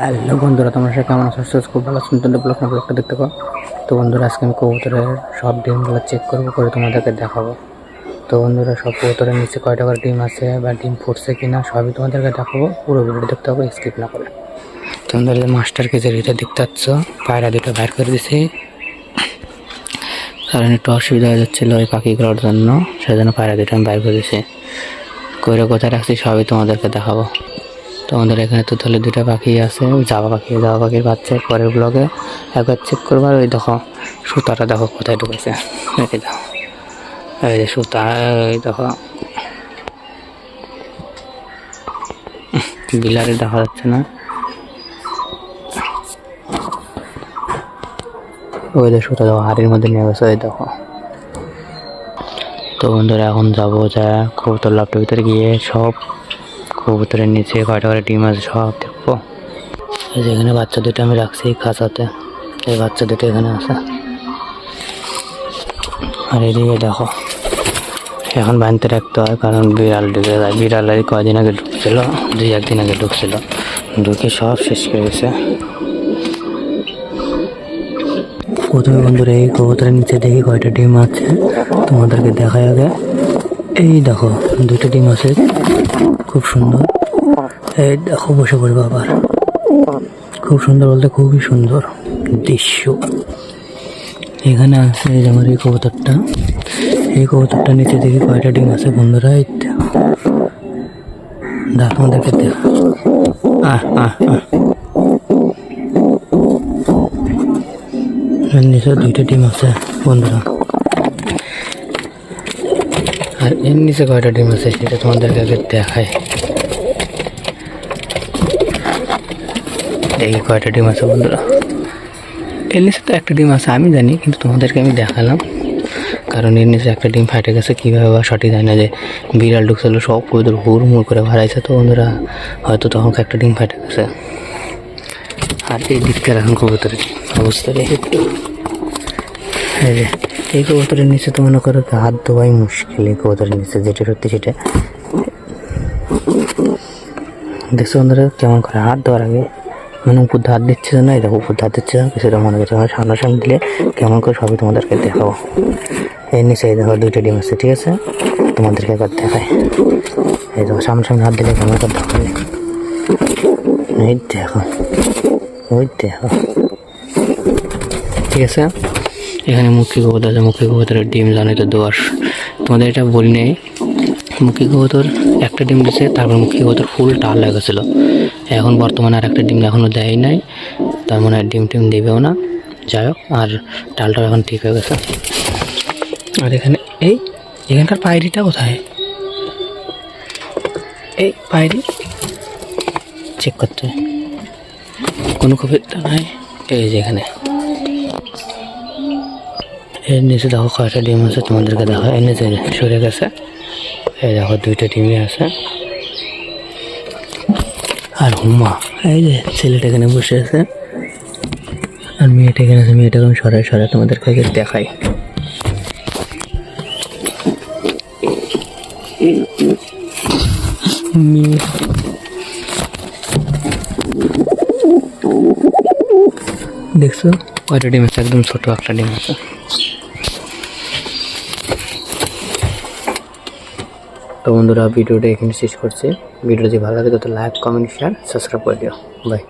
Hello বন্ধুরা, তোমরা সে কেমন আছো? খুব ভালো সুন্দর ব্লগ না ব্লগটা দেখতে পাও। তো বন্ধুরা, আজকে আমি কবুতরের সব ডিমগুলো চেক করব, করে তোমাদেরকে দেখাবো। তো বন্ধুরা, সব কবুতরের নিচে কয়টা করে ডিম আছে বা ডিম ফুটছে কিনা, সবই তোমাদেরকে দেখাবো। পুরো ভিডিও দেখতে হবে স্কিপ না করে। তোমাদের মাস্টার কেজের এটা দেখতে পাচ্ছ? পায়রা দুটো বাইর করে দিছি। কারণ একটু অসুবিধা হয়ে যাচ্ছিল ওই পাখিগুলোর জন্য সেই জন্য পায়রা দুটো আমি বাইর করে দিছি। কইরা কোথায় রাখছি, সবই তোমাদেরকে দেখাবো। তোমাদের এখানে তো তাহলে দুটা পাখি আছে ওই জাবা পাখি, জাবা পাখির বাচ্চা। পরের ব্লগে একবার চেক করবার ওই দেখো, সুতাটা দেখো কোথায় ঢুকেছে। এই দেখো, এই যে সুতা, এই দেখো। বিলারে দেখা যাচ্ছে না। ওই যে সুতা দেখো, হাড়ির মধ্যে নিয়ে গেছে ওই দেখো। তো বন্ধুরা, এখন যাব যা খুব কবুতর লাভটার ভিতরে গিয়ে সব কবুতরের নিচে কয়টা করে ডিম আছে সব দেখব। এই যে এখানে বাচ্চা দুটো আমি রাখছি খাঁচাতে। এই বাচ্চা দুটো এখানে আছে। আর এদিকে দেখো, এখন বানতে রাখতে হয় কারণ বিড়াল ঢুকে যায়। বিড়াল এই কয়দিন আগে ঢুকছিল? দুই একদিন আগে ঢুকছিল। ঢুকে সব শেষ করে গেছে। প্রথমে বন্ধুরা, এই কবুতরের নিচে দেখি কয়টা ডিম আছে। তোমাদেরকে দেখা আগে। এই দেখো দুটো ডিম আছে। খুব সুন্দর। এই দেখো, বসে পড়বে আবার। খুব সুন্দর বলতে খুবই সুন্দর দৃশ্য। এখানে আছে আমার এই কবুতরটা। এই কবুতরটা নিচে দেখি কয়টা ডিম আছে বন্ধুরা দেখো দেখো আমাদেরকে দেখো। আহ আহ আহ। নিচে দুইটা ডিম আছে বন্ধুরা। আর এর নিচে কয়টা ডিম আছে সেটা তোমাদেরকে আগে দেখায় দেখি কয়টা ডিম আছে বন্ধুরা? এর নিচে তো একটা ডিম আছে, আমি জানি, কিন্তু তোমাদেরকে আমি দেখালাম। কারণ এর নিচে একটা ডিম ফাটে গেছে, কীভাবে বা সঠিক জানি না যে বিড়াল ঢুকছিল সব কবুতর হুড় মুড় করে ভরাইছে তো বন্ধুরা, হয়তো তখন একটা ডিম ফাটে গেছে। আর এই দিককার এখন কবুতরের অবস্থা দেখে একটু। এই কবুতরের নিচে তো মনে করো হাত ধোয়াই মুশকিল, এই কবুতরের নিচে যেটা সত্যি সেটা। দেখছ বন্ধুরা, কেমন করে হাত ধোয়ার আগে মানে উপর হাত দিচ্ছে না, এই দেখো উপর হাত দিচ্ছে না, কিছুটা মনে করছে আমার সামনাসামনি দিলে কেমন করে সবই তোমাদেরকে দেখাবো। এর নিচে এই দেখো দুইটা ডিম আছে, ঠিক আছে? তোমাদেরকে একবার দেখায় এই দেখো সামনাসামনি হাত দিলে কেমন করে দেখাবে এই দেখো ওই দেখো। ঠিক আছে? এখানে মুখী কবুতর আছে মুখী কবুতরের ডিম জানাই তো দোয়াশ। তোমাদের এটা বলি নেই মুখী কবুতর একটা ডিম দিছে, তারপর মুখী কবুতর ফুল টাল হয়ে গেছিল। এখন বর্তমানে আর একটা ডিম এখনও দেয় নাই, তার মানে আর ডিম টিম দেবেও না। যাই হোক, আর টালটা এখন ঠিক হয়ে গেছে। আর এখানে, এই, এখানকার পায়রিটা কোথায়? এই পায়রি চেক করতে। কোনো কবিতা নাই, এই যে এখানে। এর নিচে দেখো কয়টা ডিম আছে, তোমাদেরকে দেখো এর নিচে সরে গেছে এই দেখো দুইটা ডিমই আছে। আর হুমা, এই যে ছেলেটা এখানে বসে আছে। আর মেয়েটা এখানে আছে, মেয়েটাকে আমি সরাই সরাই তোমাদেরকে দেখাই। দেখছ? কয়টা ডিম আছে? একদম ছোট একটা ডিম আছে। তো বন্ধুরা, ভিডিওটা এখানে শেষ করছি। ভিডিও যদি ভালো লাগে তত লাইক কমেন্ট শেয়ার সাবস্ক্রাইব করে দিও। বাই